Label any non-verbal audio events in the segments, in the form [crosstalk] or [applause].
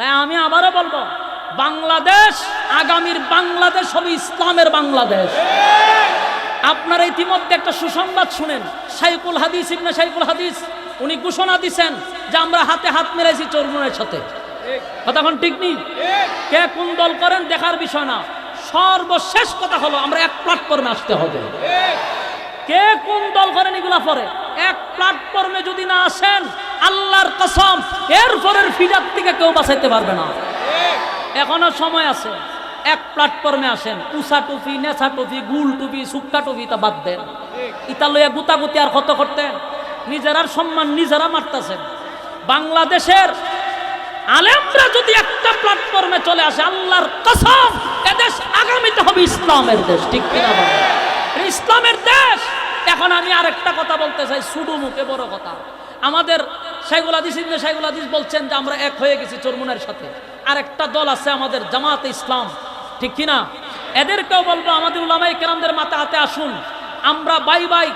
তাই আমি আবারও বলব, বাংলাদেশ, আগামীর বাংলাদেশ হবে ইসলামের বাংলাদেশ। আপনারা ইতিমধ্যে একটা সুসংবাদ শুনেন সাইকুল হাদিস, ইবনে সাইকুল হাদিস, উনি ঘোষণা দিছেন যে আমরা হাতে হাত মেরেছি চরমুনের সাথে। কথাখন ঠিক নেই কে কোন দল করেন দেখার বিষয় না। সর্বশেষ কথা হলো আমরা এক প্ল্যাটফর্মে আসতে হবে। কে কোন দল করেন এগুলা পরে? এক প্ল্যাটফর্মে যদি না আসেন আল্লাহর কসম এর পরের ফিডার থেকে কেউ বাঁচাইতে পারবে না। এখনও সময় আছে, এক প্ল্যাটফর্মে আসেন উষা টুপি নেশা টুপি, গুল টুপি, সুক্কা টুপি, তা বাদ দেন। ইতা লইয়া গুতাগুতি আর ক্ষত করতেন নিজেরার সম্মান নিজেরা মারতেছেন। বাংলাদেশের আলেমরা যদি একটা প্ল্যাটফর্মে চলে আসে, আল্লাহর কসম, এদেশ আগামীতে হবে ইসলামের দেশ, ঠিক কিনা ইসলামের দেশ! এখন আমি আরেকটা কথা বলতে চাই সুডু মুখে বড় কথা। আমাদের শাইগুল হাদিস ইবনে শাইগুল হাদিস বলছেন যে আমরা এক হয়ে গেছি চরমুনের সাথে। আরেকটা দল আছে আমাদের জামাতে ইসলাম। ঠিক কিনা? এদেরকেও বলব, আমাদের উলামাই কেরামদের মাথা হাতে আসুন। আমরা বাই বাই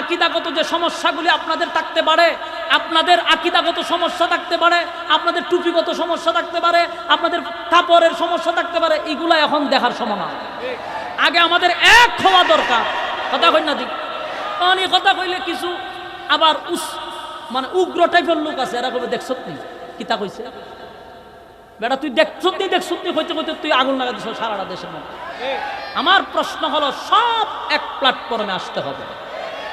আকিদাগত যে সমস্যাগুলি আপনাদের থাকতে পারে, আপনাদের আকিদাগত সমস্যা থাকতে পারে, আপনাদের টুপিগত সমস্যা থাকতে পারে, আপনাদের কাপড়ের সমস্যা থাকতে পারে, এগুলা এখন দেখার সময়। আগে আমাদের এক হওয়া দরকার। কথা কই না দিক কথা কইলে কিছু, আবার উস মানে উগ্র টাইপের লোক আছে, এরা কবে দেখছত নি কিতা কইছে? বেটা, তুই দেখছত নি দেখছত নি কইতে কইতে তুই আগুন লাগা দিছ সারাটা দেশের মধ্যে আমার প্রশ্ন হলো, সব এক প্ল্যাটফর্মে আসতে হবে।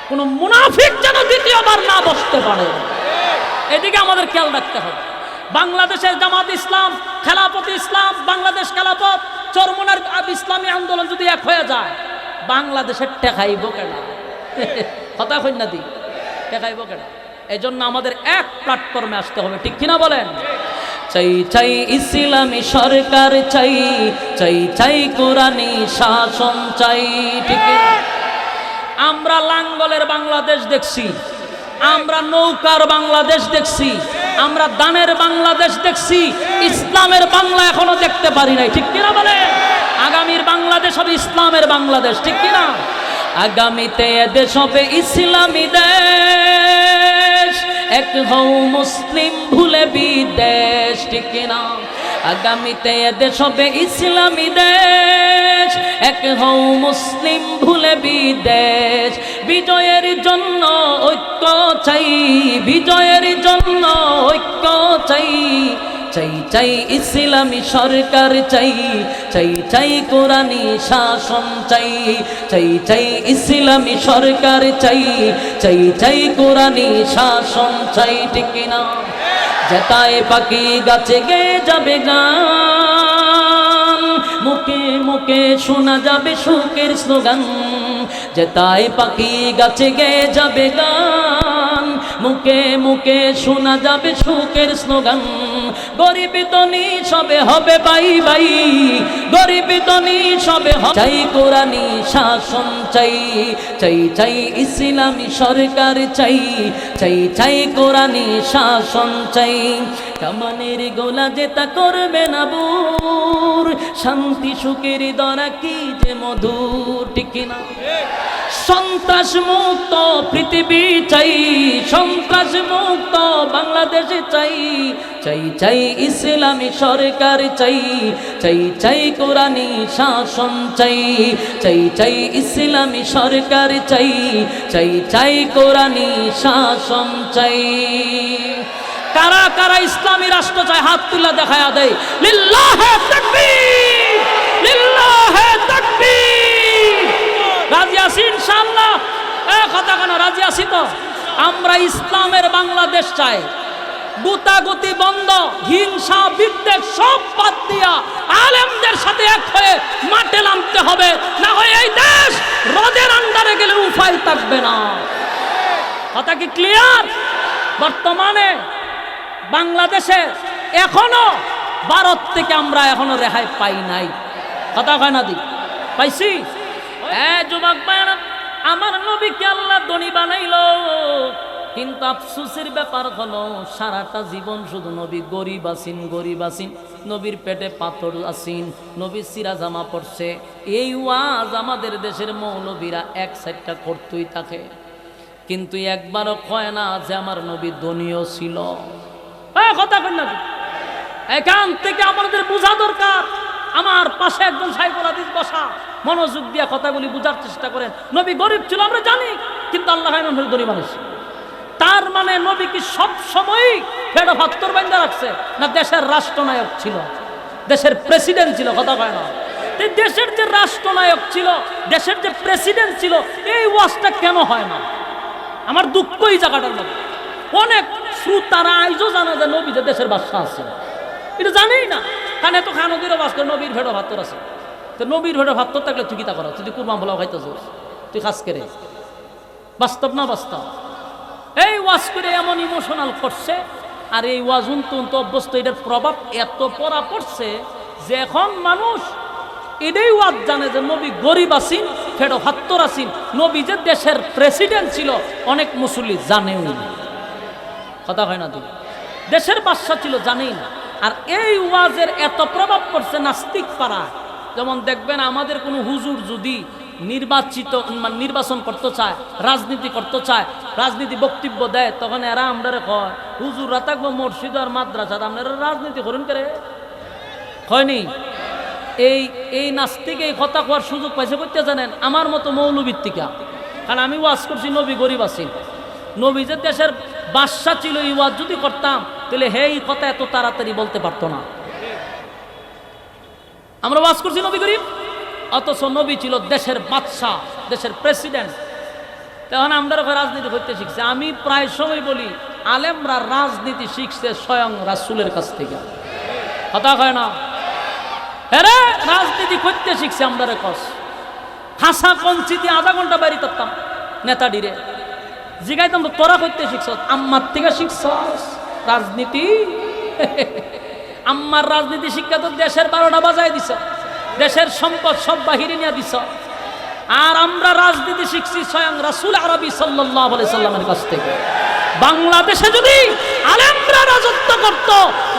কোনো মুনাফিক যেন দ্বিতীয়বার না বসতে পারে। এদিকে আমাদের খেয়াল রাখতে হবে। বাংলাদেশের জামাত ইসলাম, খেলাপত ইসলাম, বাংলাদেশ খেলাপত চরমনার ইসলামী আন্দোলন যদি এক হয়ে যায়, বাংলাদেশের টেকাইব কেনা [laughs] কথা কন্যা দি। টেকাইব কেনা এই জন্য আমাদের এক প্ল্যাটফর্মে আসতে হবে, ঠিক কিনা বলেন? চাই চাই ইসলামী সরকার চাই চাই চাই কোরআনী শাসন চাই ঠিক? আমরা লাঙ্গলের বাংলাদেশ দেখছি, আমরা নৌকার বাংলাদেশ দেখছি, আমরা দানের বাংলাদেশ দেখছি, ইসলামের বাংলা এখনও দেখতে পারি নাই, ঠিক কিনা বলে আগামীর বাংলাদেশ হবে ইসলামের বাংলাদেশ, ঠিক কিনা? আগামীতে এদেশ হবে ইসলামী দেশ। এক হও মুসলিম ভুলে বিদেশ, ঠিক কিনা? আগামীতে এদেশ হবে ইসলামী দেশ। এক হও মুসলিম ভুলে বিদেশ, বিজয়ের জন্য ঐক্য চাই, বিজয়ের জন্য ঐক্য চাই। চাই চাই ইসলামী সরকার চাই চাই চাই কোরআনী শাসন চাই চাই চাই ইসলামী সরকার চাই চাই চাই কোরআনী শাসন চাই, ঠিক না? জেতায় পাখি গাছে গে যাবে গান, মুখে মুখে শোনা যাবে সুখের স্লোগান জেতায় পাখি গাছে গে যাবে গান মুখে মুখে শোনা যাবে সুখের স্লোগান। গরিব তনি সবে হবে বাই বাই। গরিব তনি সবে হবে চাই কোরআনী শাসন চাই। চাই চাই ইসলামী সরকার চাই। চাই চাই কোরআনী শাসন চাই। কামানের গোলা যেতা করবে না বুর। শান্তি সুখের দরা কি যে মধুর, ঠিক না সন্ত্রাস মুক্ত পৃথিবী চাই, সন্ত্রাস মুক্ত বাংলাদেশে চাই চাই চাই ইসলামী সরকার চাই চাই চাই কোরআনী শাসন চাই চাই চাই ইসলামী সরকার চাই চাই চাই কোরআনী শাসন চাই। কারা কারা ইসলামী রাষ্ট্র চায় হাত তুলা দেখায়া দেয়? লিল্লাহে তাকবীর! রাজি আছি ইনশাআল্লাহ। এ কথা কেন, রাজি আছি তো? আমরা ইসলামের বাংলাদেশ চাই। গুতাগুতি বন্ধ, হিংসা, বিদ্বেষ সব বাদ দিয়া আলেমদের সাথে এক হয়ে মাঠে নামতে হবে। না হয় এই দেশ রোদের আন্ডারে গেলে উপায় থাকবে না। কথা কি ক্লিয়ার বর্তমানে বাংলাদেশে এখনও ভারত থেকে আমরা এখনও রেহাই পাই নাই। কথা হয় না দি? পাইছি? যুবক ভাইয়েরা, আমার নবীকে আল্লাহ ধনী বানাইলো। কিন্তু আফসোসের ব্যাপার হলো সারাটা জীবন শুধু নবী গরিব আসিন গরিব আসিন নবীর পেটে পাথর আসিন নবী সিরা জামা পড়ছে এই ওয়াজ আমাদের দেশের মৌলবীরা এক সাইডটা করতেই থাকে। কিন্তু একবারও কয় না যে আমার নবী ধনীও ছিল। কথা এখান থেকে আমাদের বোঝা দরকার। আমার পাশে একজন সাইকুল হাদিস বসা। মনোযোগ দিয়ে কথাগুলি বোঝার চেষ্টা করেন। নবী গরিব ছিল, আমরা জানি, কিন্তু আল্লাহ ধনী মানুষ। তার মানে নবী কি সব সময় ফেরো ভাত্তর বাইন্দা রাখছে, না দেশের রাষ্ট্রনায়ক ছিল? দেশের প্রেসিডেন্ট ছিল, কথা কয় না। দেশের যে রাষ্ট্রনায়ক ছিল, দেশের যে প্রেসিডেন্ট ছিল, এই ওয়াজটা কেন হয় না? আমার দুঃখ এই জায়গাটার মধ্যে। অনেক শ্রোতারা আইজও জানে যে নবী যে দেশের বাদশা আছে। এটা জানেই না। কানে তো খানদিরও বাস করে নবীর ভেড়ো ভাত্তর আছে। তো নবীর ভেড়ো ভাত্তর থাকলে তুই কিতা করো? তুই কুরমা ভোলাও খাইতেছ তুই খাস করে বাস্তব না বাস্তব? এই ওয়াজ করে এমন ইমোশনাল করছে, আর এই ওয়াজ উন্ত অভ্যস্ত, এটার প্রভাব এত পড়া পড়ছে যে এখন মানুষ এটাই ওয়াজ জানে যে নবী গরিব আসিন ফেরো হাত্তর আসিন নবী যে দেশের প্রেসিডেন্ট ছিল, অনেক মুসল্লি জানেও না। কথা হয় না তুই দেশের বাদশা ছিল জানেই না। আর এই ওয়াজের এত প্রভাব পড়ছে নাস্তিক পাড়া যেমন দেখবেন আমাদের কোনো হুজুর যদি নির্বাচিত মানে নির্বাচন করতে চায়, রাজনীতি করতে চায়, রাজনীতি বক্তব্য দেয়, তখন এরা আমরা কয় হুজুররা থাকব মসজিদ আর মাদ্রাসা আপনারা রাজনীতি করুন করে? হয়নি এই এই নাস্তিক এই কথা কোয়ার সুযোগ পাইছে করতে জানেন? আমার মতো মৌলভিত্তিকা কারণ আমি ওয়াজ করছি, নবী গরিব আছি নবী যে দেশের বাদশা ছিল, এই ওয়াজ যদি করতাম, তাহলে হে এই কথা এত তাড়াতাড়ি বলতে পারতো না। আমরা ওয়াজ করছি নবী গরিব অথচ নবী ছিল দেশের বাদশাহ, দেশের প্রেসিডেন্ট। তখন আমরা রাজনীতি করতে শিখছে। আমি প্রায় সময় বলি, আলেমরা রাজনীতি শিখছে স্বয়ং রাসুলের কাছ থেকে। কথা কয় না? হ্যাঁ রাজনীতি করতে শিখছে আমরা কস। হাসা কঞ্চি দিয়ে আধা ঘণ্টা বাড়ি করতাম নেতাডিরে জিগাইতাম তো তোরা করতে শিখছ, আম্মার থেকে শিখছ। রাজনীতি। [laughs] আম্মার রাজনীতি শিক্ষা তো দেশের বারোটা বাজায় দিছ। দেশের সম্পদ সব বাহিরে নিয়ে দিছ। আর আমরা রাজনীতি শিখছি স্বয়ং রাসুল আরবি সাল্লাহ সাল্লামের কাছ থেকে। বাংলাদেশে যদি আলেমরা রাজত্ব করত,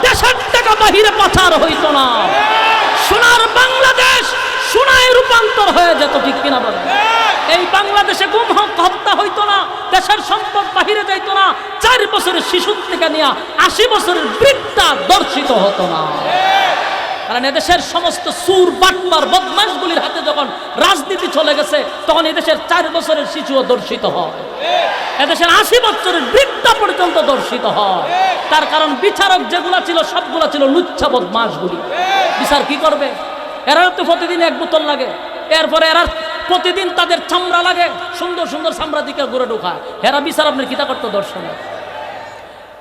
দেশের টাকা বাহিরে পাচার হইতো না। সোনার বাংলাদেশ সোনায় রূপান্তর হয়ে যেত ঠিক কিনা বলেন? এই বাংলাদেশে গুম হত্যা হইতো না। দেশের সম্পদ বাহিরে যাইতো না, চার বছরের শিশুর থেকে নিয়ে আশি বছরের বৃদ্ধা দর্শিত হতো না। কারণ এদেশের সমস্ত সুর বাটমার বদমাশগুলির হাতে যখন রাজনীতি চলে গেছে, তখন এদেশের চার বছরের শিশুও দর্শিত হয়। এদেশের আশি বছরের বৃদ্ধা পর্যন্ত দর্শিত হয়। তার কারণ বিচারক যেগুলা ছিল, সবগুলা ছিল লুচ্ছা বদমাশগুলি। বিচার কি করবে? এরা তো প্রতিদিন এক বোতল লাগে। এরপরে এরা প্রতিদিন তাদের চামড়া লাগে, সুন্দর সুন্দর চামড়া দিকে ঘুরে ঢোকায়। এরা বিচার আপনার কিতা করতো দর্শনে?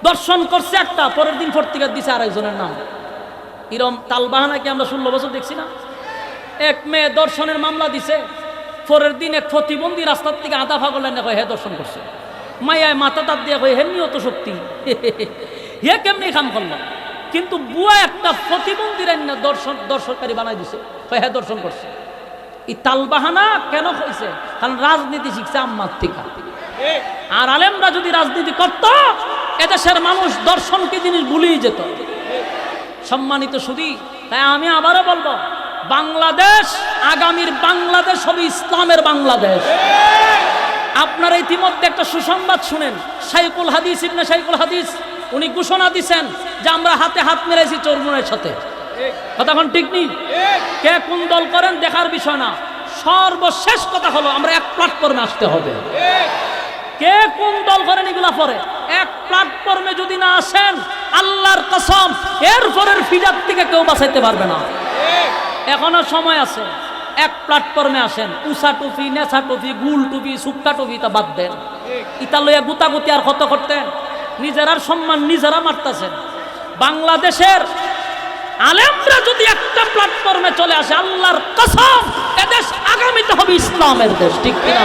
দর্শন করছে একটা, পরের দিন ফর্তিকার দিছে আরেকজনের নাম। ইরম তালবাহানা কি আমরা ষোলো বছর দেখছি না? এক মেয়ে দর্শনের মামলা দিছে, পরের দিন এক প্রতিবন্ধী রাস্তার থেকে আধা এনে কয়, হে, দর্শন করছে। মায়ায় মাথা তার দিয়ে কয় হেমনি অত শক্তি। [laughs] হে কেমনি খাম করল? কিন্তু বুয়া একটা প্রতিবন্ধীর দর্শন দর্শনকারী বানাই দিছে। হে, দর্শন করছে। এই তালবাহানা কেন হয়েছে? কারণ রাজনীতি শিখছে আম্মার থেকে। আর আলেমরা যদি রাজনীতি করত, এদেশের মানুষ দর্শন কি জিনিস ভুলেই যেত। সম্মানিত সুদী তাই আমি আবারও বলব, বাংলাদেশ, আগামীর বাংলাদেশ হবে ইসলামের বাংলাদেশ। আপনারা ইতিমধ্যে একটা সুসংবাদ শুনেন সাইকুল হাদিস, ইবনে সাইকুল হাদিস, উনি ঘোষণা দিছেন যে আমরা হাতে হাত মেরেছি চরমুনের সাথে। কথা এখন ঠিক নেই? কে কোন দল করেন দেখার বিষয় না। সর্বশেষ কথা হলো, আমরা এক প্ল্যাটফর্মে আসতে হবে। কে কোন দল করেন এগুলা পরে? এক প্ল্যাটফর্মে যদি না আসেন, আল্লাহর কসম এর পরের ফিজার থেকে কেউ বাঁচাইতে পারবে না। এখনও সময় আছে, এক প্ল্যাটফর্মে আসেন, উষা টুপি নেশা টুপি, গুল টুপি সুক্কা টুপি, তা বাদ দেন। ইতা লইয়া গুতাগুতি আর কত করতেন। নিজেরার সম্মান নিজেরা মারতেছেন। বাংলাদেশের আলেমরা যদি একটা প্ল্যাটফর্মে চলে আসে, আল্লাহর কসম, এদেশ আগামীতে হবে ইসলামের দেশ, ঠিক কিনা